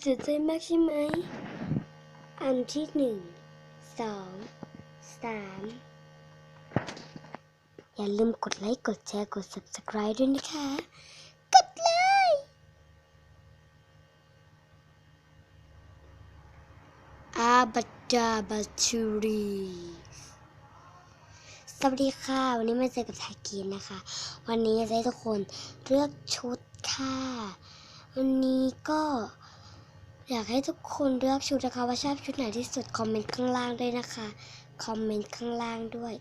เสียใจมากใช่ไหม อันที่หนึ่ง สอง สาม อย่าลืมกดไลค์ กดแชร์ กด subscribe ด้วยนะคะ กดเลยอาบัจจาบัชูรีสวัสดีค่ะ วันนี้มาเจอกับทากีนนะคะ วันนี้จะให้ทุกคนเลือกชุดค่ะ วันนี้ก็ อยากให้ทุกคนเลือกชุดนะคะว่าชอบชุดไหนที่สุดคอมเมนต์ข้างล่างด้วยนะคะ คอมเมนต์ข้างล่างด้วย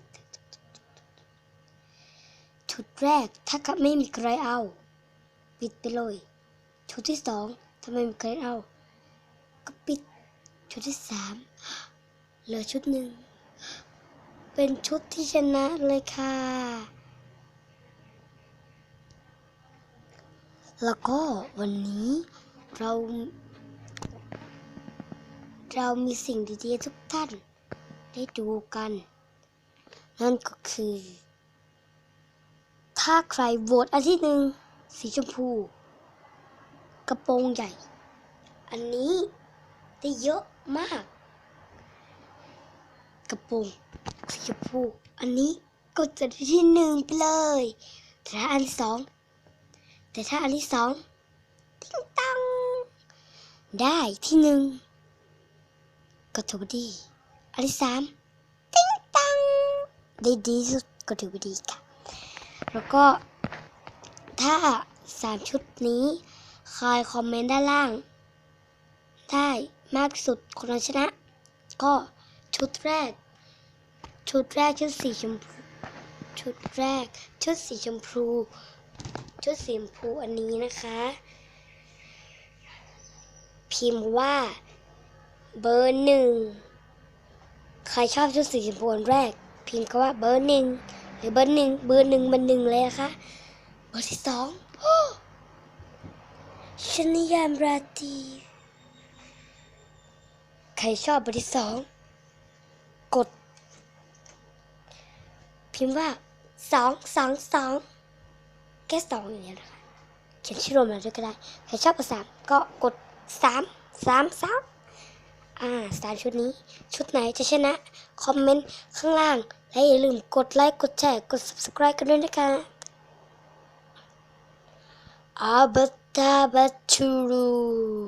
ชุดแรกถ้าไม่มีใครเอา ปิดไปเลย ชุดที่สองถ้าไม่มีใครเอา ก็ปิด ชุดที่สามเหลือชุดหนึ่ง เป็นชุดที่ชนะเลยค่ะ แล้วก็วันนี้เรา เรามีสิ่งดีๆทุกท่าน ได้ดูกัน นั่นก็คือ ถ้าใครโหวตอันที่หนึ่งสีชมพู กระโปรงใหญ่ อันนี้ได้เยอะมาก กระโปรงสีชมพู อันนี้ก็จะได้ที่หนึ่งไปเลย แต่ถ้าอันสองแต่ถ้าอันที่สอง ติ้งตังได้ที่หนึ่ง ก็ถือว่าดีอันที่สามติ้งตังได้ดีที่สุดก็ถือว่าดีค่ะ แล้วก็ถ้าสามชุดนี้ใครคอมเมนต์ด้านล่าง ได้มากสุดคนนั้นชนะ ก็ชุดแรก ชุดแรกชุดสีชมพูชุดแรก ชุดสีชมพู ชุดสีชมพูอันนี้นะคะ พิมพ์ว่า เบอร์หนึ่ง ใครชอบชุดสีชมพูอันแรก พิมพ์คำว่าเบอร์หนึ่งหรือเบอร์หนึ่งเบอร์หนึ่งมันหนึ่งเลยนะคะเบอร์ที่สองโอ้ชนิยามราตรีใครชอบเบอร์ที่สองกด พิมพ์ว่าสองสองสองแค่สองอย่างเงี้ยนะคะเขียนชื่อรวมมาด้วยก็ได้ ใครชอบเบอร์สามก็กดสามสามสาม อ่าสามชุดนี้ ชุดไหนจะชนะ คอมเมนต์ข้างล่าง และอย่าลืมกดไลค์ กดแชร์ กด subscribe กันด้วยนะคะอาบัตตาบัตชูรู